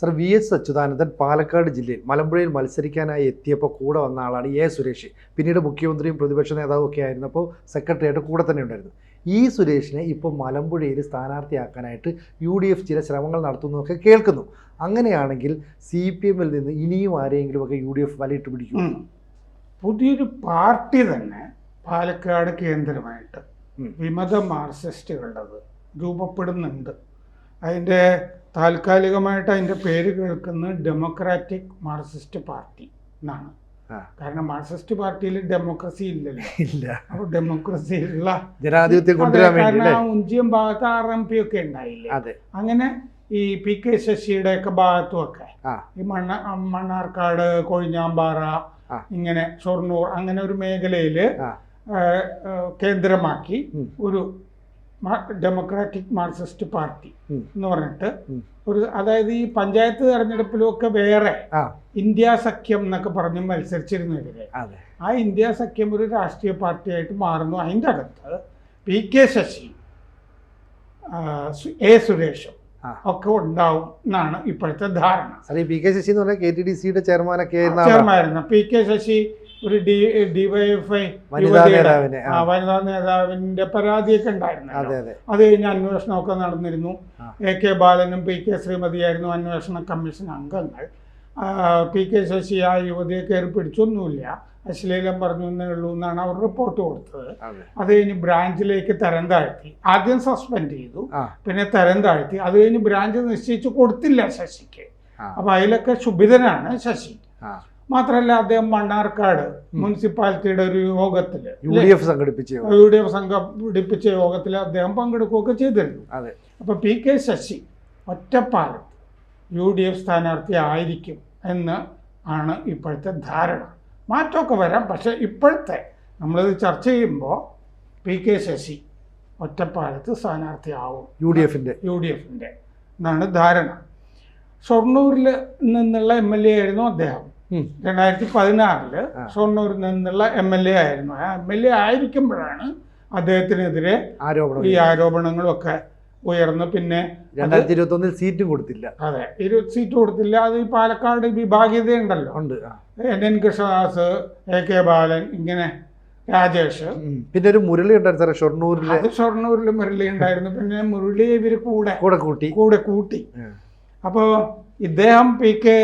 Sir V S Achuthanandan Palakkad ജില്ലയിൽ മലമ്പുഴയിൽ മത്സരിക്കാനായി എത്തിയപ്പോൾ കൂടെ വന്ന ആളാണ് എ സുരേഷ്. പിന്നീട് മുഖ്യമന്ത്രിയും പ്രതിപക്ഷ നേതാവും ഒക്കെ ആയിരുന്നപ്പോൾ സെക്രട്ടറിയായിട്ട് കൂടെ തന്നെ ഉണ്ടായിരുന്നു. ഈ സുരേഷിനെ ഇപ്പോൾ മലമ്പുഴയിൽ സ്ഥാനാർത്ഥിയാക്കാനായിട്ട് യു ഡി എഫ് ചില ശ്രമങ്ങൾ നടത്തുന്നതൊക്കെ കേൾക്കുന്നു. അങ്ങനെയാണെങ്കിൽ സി പി എമ്മിൽ നിന്ന് ഇനിയും ആരെയെങ്കിലുമൊക്കെ യു ഡി എഫ് വലയിട്ട് പിടിക്കും പുതിയൊരു പാർട്ടി തന്നെ പാലക്കാട് കേന്ദ്രമായിട്ട് വിമത മാർക്സിസ്റ്റുകളുള്ളത് രൂപപ്പെടുന്നുണ്ട്. അതിന്റെ താൽക്കാലികമായിട്ട് അതിന്റെ പേര് കേൾക്കുന്നത് ഡെമോക്രാറ്റിക് മാർക്സിസ്റ്റ് പാർട്ടി എന്നാണ്. കാരണം മാർക്സിസ്റ്റ് പാർട്ടിയിൽ ഡെമോക്രസി ഇല്ലല്ലോ. ഇല്ല. അപ്പോൾ ഡെമോക്രസി ഉള്ള ജനാധിപത്യം കൊണ്ടുവരാൻ വേണ്ടി ഉഞ്ചിയം ഭാഗത്ത് ആർ എം പി ഒക്കെ ഉണ്ടായില്ലേ? അതെ. അങ്ങനെ ഈ പി കെ ശശിയുടെ ഒക്കെ ഭാഗത്തും ഒക്കെ ആ. ഈ മണ്ണ മണ്ണാർക്കാട് കൊഴിഞ്ഞാമ്പാറ ഇങ്ങനെ ഷൊർണൂർ അങ്ങനെ ഒരു മേഖലയിൽ കേന്ദ്രമാക്കി ഒരു ഡെമോക്രാറ്റിക് മാർക്സിസ്റ്റ് പാർട്ടി എന്ന് പറഞ്ഞിട്ട് ഒരു അതായത് ഈ പഞ്ചായത്ത് തെരഞ്ഞെടുപ്പിലും ഒക്കെ വേറെ ഇന്ത്യ സഖ്യം എന്നൊക്കെ പറഞ്ഞ് മത്സരിച്ചിരുന്നു ഇവരെ ആ ഇന്ത്യ സഖ്യം ഒരു രാഷ്ട്രീയ പാർട്ടിയായിട്ട് മാറുന്നു അതിന്റെ അകത്ത് പി കെ ശശി എ സുരേഷും ഒക്കെ ഉണ്ടാവും എന്നാണ് ഇപ്പോഴത്തെ ധാരണ. പി കെ ശശി എന്ന് പറഞ്ഞാൽ കെ ടി ഡി സിയുടെ ചെയർമാനൊക്കെ ചെയർമാനായിരുന്നു. പി കെ ശശി ഒരു ഡി ഡിവൈഎഫ്ഐ വനിതാ നേതാവിനെ ആ, വനിതാ നേതാവിന്റെ പരാതിയൊക്കെ ഉണ്ടായിരുന്നു അതെ കഴിഞ്ഞ് അന്വേഷണമൊക്കെ നടന്നിരുന്നു. എ കെ ബാലനും പി കെ ശ്രീമതിയായിരുന്നു അന്വേഷണ കമ്മീഷൻ അംഗങ്ങൾ. പി കെ ശശി ആ യുവതിയെ കയറി പിടിച്ചൊന്നുമില്ല. അശ്ലീലം പറഞ്ഞു എന്നേ ഉള്ളൂ എന്നാണ് അവർ റിപ്പോർട്ട് കൊടുത്തത്. അതെ. കഴിഞ്ഞ് ബ്രാഞ്ചിലേക്ക് തരം താഴ്ത്തി. ആദ്യം സസ്പെൻഡ് ചെയ്തു. പിന്നെ തരം താഴ്ത്തി. അത് കഴിഞ്ഞ് ബ്രാഞ്ച് നിശ്ചയിച്ച് കൊടുത്തില്ല ശശിക്ക്. അപ്പൊ അതിലൊക്കെ ശുഭിതനാണ് ശശി. മാത്രമല്ല അദ്ദേഹം മണ്ണാർക്കാട് മുനിസിപ്പാലിറ്റിയുടെ ഒരു യോഗത്തിൽ യു ഡി എഫ് സംഘടിപ്പിച്ച. യു ഡി എഫ് സംഘടിപ്പിച്ച യോഗത്തിൽ അദ്ദേഹം പങ്കെടുക്കുകയൊക്കെ ചെയ്തിരുന്നു. അതെ. അപ്പോൾ പി കെ ശശി ഒറ്റപ്പാലത്ത് യു ഡി എഫ് സ്ഥാനാർത്ഥി ആയിരിക്കും എന്ന് ആണ് ഇപ്പോഴത്തെ ധാരണ. മാറ്റമൊക്കെ വരാം പക്ഷേ ഇപ്പോഴത്തെ നമ്മളിത് ചർച്ച ചെയ്യുമ്പോൾ പി കെ ശശി ഒറ്റപ്പാലത്ത് സ്ഥാനാർത്ഥിയാവും യു ഡി എഫിന്റെ യു ഡി എഫിന്റെ എന്നാണ് ധാരണ. ഷൊർണൂരിൽ നിന്നുള്ള എം എൽ എ ആയിരുന്നു അദ്ദേഹം. രണ്ടായിരത്തി പതിനാറിൽ. ഷൊർണൂരിൽ നിന്നുള്ള എം എൽ എ ആയിരുന്നു. ആ എം എൽ എ ആയിരിക്കുമ്പോഴാണ് അദ്ദേഹത്തിനെതിരെ ആരോപണം ഈ ആരോപണങ്ങളൊക്കെ ഉയർന്ന്. പിന്നെ രണ്ടായിരത്തി ഇരുപത്തി ഒന്നിൽ സീറ്റ് കൊടുത്തില്ല. അതെ ഇരുപത് സീറ്റ് കൊടുത്തില്ല. അത് ഈ പാലക്കാട് വിഭാഗീയത ഉണ്ടല്ലോ ഉണ്ട് N N Krishnadas A K Balan ഇങ്ങനെ രാജേഷ്. പിന്നെ ഒരു മുരളി ഉണ്ടായിരുന്നു സാറേ ഷൊർണൂരിലെ. ഷൊർണൂരിൽ മുരളി ഉണ്ടായിരുന്നു. പിന്നെ മുരളി ഇവർ കൂടെ കൂടെ കൂട്ടി. കൂടെ കൂട്ടി. അപ്പോ അപ്പോൾ ഇദ്ദേഹം പി കെ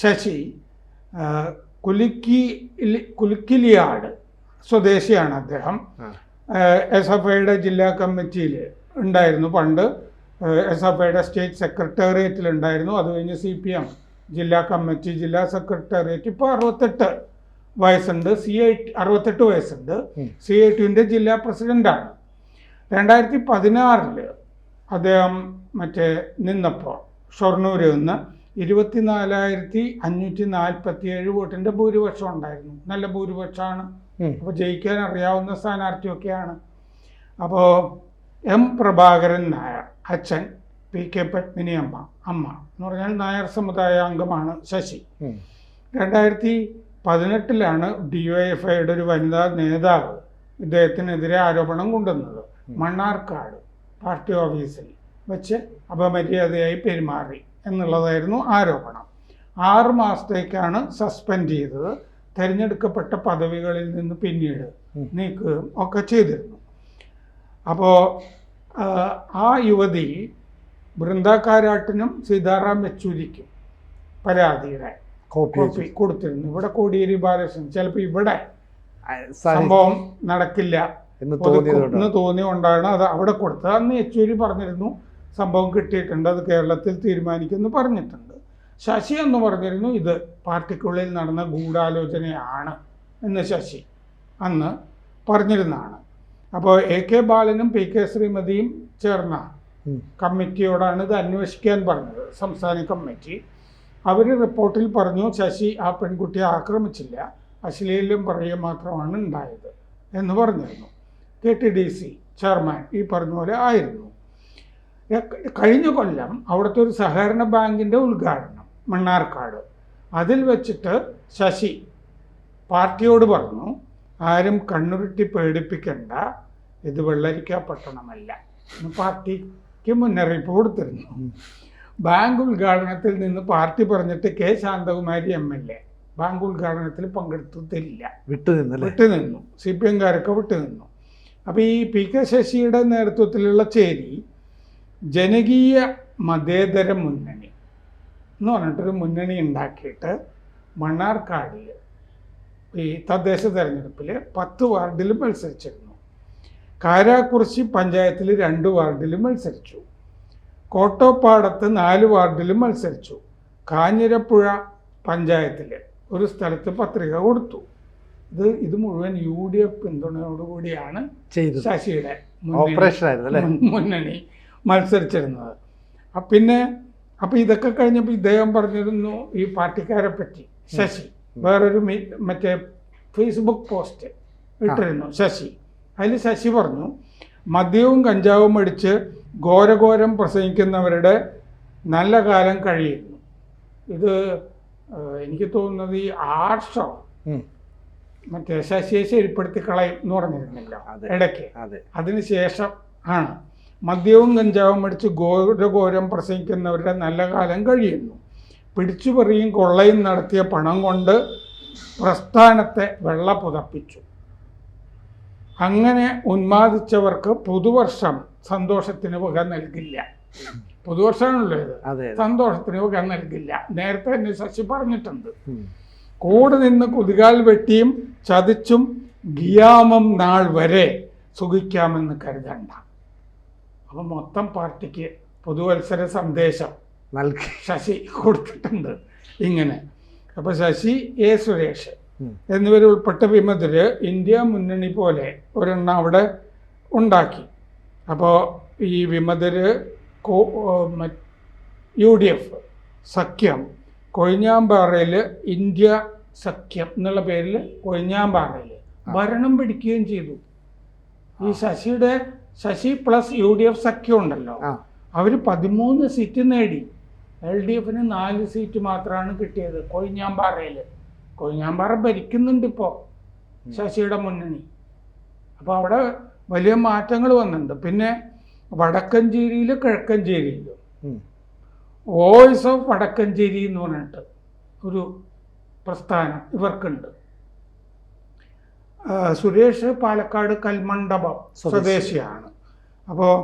ശശി കുലുക്കി കുലുക്കിലിയാട് സ്വദേശിയാണ് അദ്ദേഹം. എസ് എഫ് ഐയുടെ ജില്ലാ കമ്മിറ്റിയിൽ ഉണ്ടായിരുന്നു പണ്ട്. എസ് എഫ് ഐയുടെ സ്റ്റേറ്റ് സെക്രട്ടേറിയറ്റിൽ ഉണ്ടായിരുന്നു അത് കഴിഞ്ഞ് സി പി എം ജില്ലാ കമ്മിറ്റി ജില്ലാ സെക്രട്ടേറിയറ്റ്. ഇപ്പോൾ അറുപത്തെട്ട് വയസ്സുണ്ട്. സി ഐ അറുപത്തെട്ട് വയസ്സുണ്ട്. സി ഐ ടിന്റെ ജില്ലാ പ്രസിഡന്റാണ് രണ്ടായിരത്തി പതിനാറിൽ അദ്ദേഹം മറ്റേ നിന്നപ്പോൾ ഷൊർണൂരിൽ നിന്ന് ഇരുപത്തിനാലായിരത്തി അഞ്ഞൂറ്റി നാൽപ്പത്തി ഏഴ് വോട്ടിന്റെ ഭൂരിപക്ഷം ഉണ്ടായിരുന്നു. നല്ല ഭൂരിപക്ഷമാണ്. അപ്പൊ അപ്പോൾ ജയിക്കാൻ അറിയാവുന്ന സ്ഥാനാർത്ഥിയൊക്കെയാണ്. അപ്പോൾ എം പ്രഭാകരൻ നായർ അച്ഛൻ പി കെ പത്മിനി അമ്മ അമ്മ എന്ന് പറഞ്ഞാൽ നായർ സമുദായ അംഗമാണ് ശശി. രണ്ടായിരത്തി പതിനെട്ടിലാണ് ഡി വൈ എഫ് ഐയുടെ ഒരു വനിതാ നേതാവ് ഇദ്ദേഹത്തിനെതിരെ ആരോപണം കൊണ്ടുവന്നത്. മണ്ണാർക്കാട് പാർട്ടി ഓഫീസിൽ വെച്ച് അപമര്യാദയായി പെരുമാറി. എന്നുള്ളതായിരുന്നു ആരോപണം. ആറ് മാസത്തേക്കാണ് സസ്പെൻഡ് ചെയ്തത്. തിരഞ്ഞെടുക്കപ്പെട്ട പദവികളിൽ നിന്ന് പിന്നീട്. നീക്കുകയും ഒക്കെ ചെയ്തിരുന്നു. അപ്പോൾ ആ യുവതി ബൃന്ദ കാരാട്ടിനും സീതാറാം യെച്ചൂരിക്കും പരാതിയുടെ കോപ്പി കൊടുത്തിരുന്നു. ഇവിടെ കോടിയേരി ബാലകൃഷ്ണൻ. ചിലപ്പോൾ ഇവിടെ സംഭവം നടക്കില്ല. എന്ന് തോന്നിയുകൊണ്ടാണ് അത് അവിടെ കൊടുത്തത്. അന്ന് യെച്ചൂരി പറഞ്ഞിരുന്നു സംഭവം കിട്ടിയിട്ടുണ്ട് അത് കേരളത്തിൽ തീരുമാനിക്കുമെന്ന് പറഞ്ഞിട്ടുണ്ട്. ശശി എന്ന് പറഞ്ഞിരുന്നു ഇത് പാർട്ടിക്കുള്ളിൽ നടന്ന ഗൂഢാലോചനയാണ് എന്ന് ശശി അന്ന് പറഞ്ഞിരുന്നതാണ്. അപ്പോൾ എ കെ ബാലനും പി കെ ശ്രീമതിയും ചേർന്ന കമ്മിറ്റിയോടാണ് ഇത് അന്വേഷിക്കാൻ പറഞ്ഞത് സംസ്ഥാന കമ്മിറ്റി. അവർ റിപ്പോർട്ടിൽ പറഞ്ഞു ശശി ആ പെൺകുട്ടിയെ ആക്രമിച്ചില്ല അശ്ലീലം പറയുക മാത്രമാണ് ഉണ്ടായത് എന്ന് പറഞ്ഞിരുന്നു. K T D C chairman ഈ പറഞ്ഞ പോലെ ആയിരുന്നു. കഴിഞ്ഞ കൊല്ലം അവിടുത്തെ ഒരു സഹകരണ ബാങ്കിന്റെ ഉദ്ഘാടനം മണ്ണാർക്കാട്. അതിൽ വെച്ചിട്ട് ശശി പാർട്ടിയോട് പറഞ്ഞു ആരും കണ്ണുരുട്ടി പേടിപ്പിക്കണ്ട ഇത് വെള്ളരിക്ക പട്ടണമല്ല. പാർട്ടിക്ക് മുന്നറിയിപ്പ് കൊടുത്തിരുന്നു. ബാങ്ക് ഉദ്ഘാടനത്തിൽ നിന്ന് പാർട്ടി പറഞ്ഞിട്ട് K Santhakumari M L A bank ഉദ്ഘാടനത്തിൽ പങ്കെടുത്തില്ല വിട്ടുനിന്നു വിട്ടുനിന്നു. സി പി എംകാരൊക്കെ വിട്ടുനിന്നു. അപ്പോൾ ഈ പി കെ ശശിയുടെ നേതൃത്വത്തിലുള്ള ചേരി ജനകീയ മതേതര മുന്നണി എന്ന് പറഞ്ഞിട്ടൊരു മുന്നണി ഉണ്ടാക്കിയിട്ട് മണ്ണാർക്കാടിൽ ഈ തദ്ദേശ തെരഞ്ഞെടുപ്പിൽ പത്ത് വാർഡിൽ മത്സരിച്ചിരുന്നു. കാരാക്കുറിശി പഞ്ചായത്തിൽ രണ്ട് വാർഡിലും മത്സരിച്ചു. കോട്ടോപ്പാടത്ത് നാല് വാർഡിലും മത്സരിച്ചു. കാഞ്ഞിരപ്പുഴ പഞ്ചായത്തിൽ ഒരു സ്ഥലത്ത് പത്രിക കൊടുത്തു. ഇത് ഇത് മുഴുവൻ യു ഡി എഫ് പിന്തുണയോടുകൂടിയാണ് ശശിയുടെ ഓപ്പറേഷൻ മുന്നണി. മത്സരിച്ചിരുന്നത്. പിന്നെ അപ്പം ഇതൊക്കെ കഴിഞ്ഞപ്പോൾ ഇദ്ദേഹം പറഞ്ഞിരുന്നു ഈ പാർട്ടിക്കാരെ പറ്റി. ശശി. വേറൊരു മീ- മറ്റേ ഫേസ്ബുക്ക് പോസ്റ്റ് ഇട്ടിരുന്നു ശശി. അതിൽ ശശി പറഞ്ഞു മദ്യവും കഞ്ചാവും അടിച്ച് ഘോരഘോരം പ്രസംഗിക്കുന്നവരുടെ നല്ല കാലം കഴിയുന്നു. ഇത് എനിക്ക് തോന്നുന്നത് ഈ ആർഷോ. മറ്റേ ശശിയെ ശരിപ്പെടുത്തി കളയും എന്ന് പറഞ്ഞിരുന്നില്ല. ഇടയ്ക്ക്. അതെ. അതിനുശേഷം ആണ്. മദ്യവും കഞ്ചാവും അടിച്ച് ഘോരഘോരം പ്രസംഗിക്കുന്നവരുടെ നല്ല കാലം കഴിയുന്നു. പിടിച്ചുപറിയും കൊള്ളയും നടത്തിയ പണം കൊണ്ട് പ്രസ്ഥാനത്തെ വെള്ള പുതപ്പിച്ചു. അങ്ങനെ ഉന്മാദിച്ചവർക്ക് പുതുവർഷം സന്തോഷത്തിന് വക നൽകില്ല. പുതുവർഷമാണല്ലോ ഇത്. സന്തോഷത്തിന് വക നൽകില്ല. നേരത്തെ തന്നെ ശശി പറഞ്ഞിട്ടുണ്ട്. കൂടെ നിന്ന് കുതികാൽ വെട്ടിയും ചതിച്ചും ഗിയാമം നാൾ വരെ സുഖിക്കാമെന്ന് കരുതണ്ട. അപ്പം മൊത്തം പാർട്ടിക്ക് പുതുവത്സര സന്ദേശം നൽകി. ശശി കൊടുത്തിട്ടുണ്ട് ഇങ്ങനെ. അപ്പോൾ ശശി എ സുരേഷ്. എന്നിവരുൾപ്പെട്ട വിമതര് ഇന്ത്യ മുന്നണി പോലെ ഒരെണ്ണം അവിടെ ഉണ്ടാക്കി. അപ്പോൾ ഈ മ- യു ഡി എഫ് സഖ്യം കൊഴിഞ്ഞാമ്പാറയിൽ ഇന്ത്യ സഖ്യം എന്നുള്ള പേരിൽ കൊഴിഞ്ഞാമ്പാറയിൽ ഭരണം പിടിക്കുകയും ചെയ്തു. ഈ ശശിയുടെ Sasi plus U D F സഖ്യം ഉണ്ടല്ലോ. അവർ പതിമൂന്ന് സീറ്റ് നേടി. എൽ ഡി എഫിന് നാല് സീറ്റ് മാത്രമാണ് കിട്ടിയത്. കൊഴിഞ്ഞാമ്പാറയിൽ കൊഴിഞ്ഞാമ്പാറ ഭരിക്കുന്നുണ്ട് ഇപ്പോൾ ശശിയുടെ മുന്നണി. അപ്പോൾ അവിടെ വലിയ മാറ്റങ്ങൾ വന്നിട്ടുണ്ട്. പിന്നെ വടക്കഞ്ചേരിയിൽ കിഴക്കഞ്ചേരിയിലും. വോയിസ് ഓഫ് വടക്കഞ്ചേരി എന്ന് പറഞ്ഞിട്ട് ഒരു പ്രസ്ഥാനം ഇവർക്കുണ്ട്. സുരേഷ് പാലക്കാട് കൽമണ്ഡപം സ്വദേശിയാണ്. അപ്പോൾ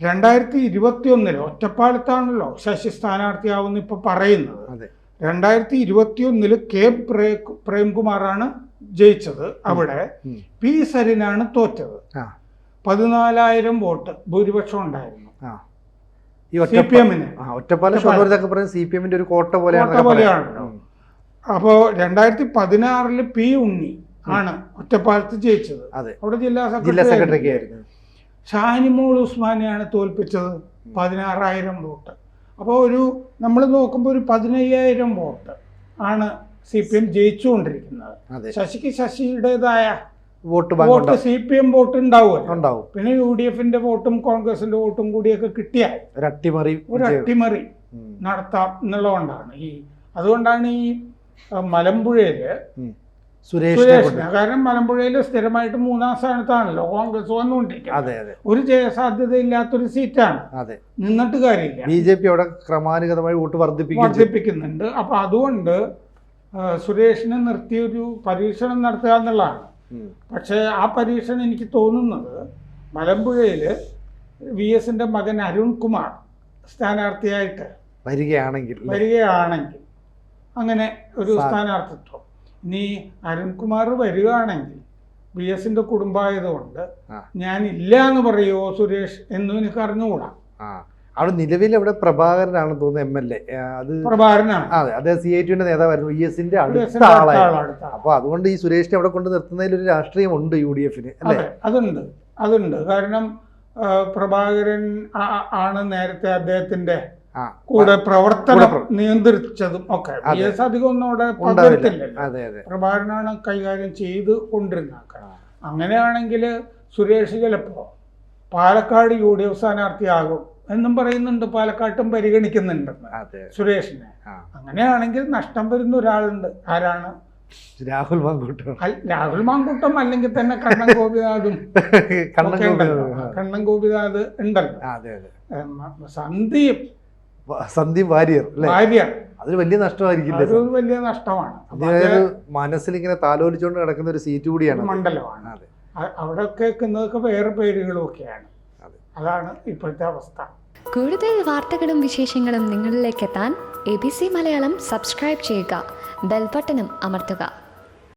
രണ്ടായിരത്തി ഇരുപത്തി ഒന്നിൽ ഒറ്റപ്പാലത്താണല്ലോ ശശി സ്ഥാനാർത്ഥിയാവുന്ന ഇപ്പൊ പറയുന്നത്. രണ്ടായിരത്തി ഇരുപത്തി ഒന്നിൽ കെ പ്രേ പ്രേംകുമാറാണ് ജയിച്ചത് അവിടെ. പി സരിനാണ് തോറ്റത്. പതിനാലായിരം വോട്ട് ഭൂരിപക്ഷം ഉണ്ടായിരുന്നു. ഈ സി ഒറ്റ പി എമ്മിന് ഒറ്റപ്പാലം. സി പി എമ്മിന്റെ ഒരു കോട്ട പോലെയാണ് അപ്പോ രണ്ടായിരത്തി പതിനാറിൽ പി ഉണ്ണി. ആണ് ഒറ്റപ്പാലത്ത് ജയിച്ചത്. അതെ. അവിടെ ജില്ലാ ജില്ലാ സെക്രട്ടറി ആയിരുന്നു. ഷാനിമോൾ ഉസ്മാനെയാണ് തോൽപ്പിച്ചത് പതിനാറായിരം വോട്ട്. അപ്പോൾ ഒരു നമ്മൾ നോക്കുമ്പോൾ ഒരു പതിനയ്യായിരം വോട്ട് ആണ് സി പി എം ജയിച്ചുകൊണ്ടിരിക്കുന്നത്. ശശിക്ക് ശശിയുടേതായ vote vote C P M vote ഉണ്ടാവും. പിന്നെ യു ഡി എഫിന്റെ വോട്ടും കോൺഗ്രസിന്റെ വോട്ടും കൂടിയൊക്കെ കിട്ടിയാൽ ഒരു അട്ടിമറി ഒരു അട്ടിമറി. നടത്താം എന്നുള്ളതുകൊണ്ടാണ് ഈ അതുകൊണ്ടാണ് ഈ മലമ്പുഴയിൽ സുരേഷിന് കാരണം മലമ്പുഴയിൽ സ്ഥിരമായിട്ട് മൂന്നാം സ്ഥാനത്താണല്ലോ. കോൺഗ്രസ് വന്നുകൊണ്ടിരിക്കുന്നത്. അതെ അതെ. ഒരു ജയസാധ്യത ഇല്ലാത്തൊരു സീറ്റാണ്. അതെ. നിന്നിട്ട് കാര്യമില്ല. ബി ജെ പി അവിടെ ക്രമാനുഗതമായി വോട്ട് വർദ്ധിപ്പിക്കുന്നുണ്ട്. അപ്പൊ അതുകൊണ്ട് സുരേഷിനെ നിർത്തി ഒരു പരീക്ഷണം നടത്തുക എന്നുള്ളതാണ്. പക്ഷേ ആ പരീക്ഷണം എനിക്ക് തോന്നുന്നത് മലമ്പുഴയിൽ വി എസിന്റെ മകൻ അരുൺകുമാർ സ്ഥാനാർത്ഥിയായിട്ട് വരികയാണെങ്കിൽ. വരികയാണെങ്കിൽ അങ്ങനെ ഒരു സ്ഥാനാർത്ഥിത്വം. ഇനി അരുൺകുമാർ വരികയാണെങ്കിൽ വി എസിന്റെ കുടുംബമായതുകൊണ്ട് ഞാൻ ഇല്ല എന്ന് പറയുമോ സുരേഷ് എന്നും എനിക്ക് അറിഞ്ഞുകൂടാ. അവിടെ നിലവിൽ അവിടെ പ്രഭാകരനാണെന്ന് തോന്നുന്നു എം എൽ എ അത് പ്രഭാകരനാണ്. അതെ അതെ സി ഐ ടിയുടെ നേതാവായിരുന്നു. വി എസിന്റെ അടുത്ത ആളായിരുന്നു. അപ്പൊ അതുകൊണ്ട് ഈ സുരേഷിനെ അവിടെ കൊണ്ട് നിർത്തുന്നതിൽ ഒരു രാഷ്ട്രീയം ഉണ്ട് യു ഡി എഫിന് അല്ലേ? അതെ അതുണ്ട് അതുണ്ട്. കാരണം പ്രഭാകരൻ ആണ് നേരത്തെ അദ്ദേഹത്തിന്റെ കൂടെ പ്രവർത്തനം നിയന്ത്രിച്ചതും ഒക്കെ. അതെ. എസ് അധികം ഒന്നും അവിടെ പങ്കെടുത്തില്ലല്ലോ. പ്രഭാകരനാണ് കൈകാര്യം ചെയ്തു കൊണ്ടിരുന്ന അങ്ങനെയാണെങ്കിൽ സുരേഷ് ചിലപ്പോ പാലക്കാട് യു ഡി എഫ് സ്ഥാനാർത്ഥിയാകും എന്നും പറയുന്നുണ്ട് പാലക്കാട്ടും പരിഗണിക്കുന്നുണ്ടെന്ന് സുരേഷിനെ. അങ്ങനെയാണെങ്കിൽ നഷ്ടം വരുന്ന ഒരാളുണ്ട്. ആരാണ്? രാഹുൽ മാങ്കൂട്ടം. രാഹുൽ മാങ്കൂട്ടം അല്ലെങ്കിൽ തന്നെ കണ്ണൻ ഗോപിനാഥും. കണ്ണൻ ഗോപിനാഥ്. ഉണ്ടല്ലോ. സന്ധിയും സന്ദീപ് സന്ദീപ് വാര്യർ അല്ലേ? ഭാര്യ അതൊരു വലിയ നഷ്ടമായിരിക്കില്ല വലിയ നഷ്ടമാണ്. അതായത് അതൊരു മനസ്സിൽ ഇങ്ങനെ താലോലിച്ചുകൊണ്ട് കിടക്കുന്ന ഒരു സീറ്റ് കൂടിയാണ് മണ്ഡലമാണ്. അതെ. അവിടെ കേൾക്കുന്നതൊക്കെ വേറെ പേരുകളും ഒക്കെയാണ് അതാണ് ഇപ്പോഴത്തെ അവസ്ഥ. കൂടുതൽ വാർത്തകളും വിശേഷങ്ങളും നിങ്ങളിലേക്ക് എത്താൻ A B C Malayalam subscribe ചെയ്യുക. ബെൽബട്ടനും അമർത്തുക.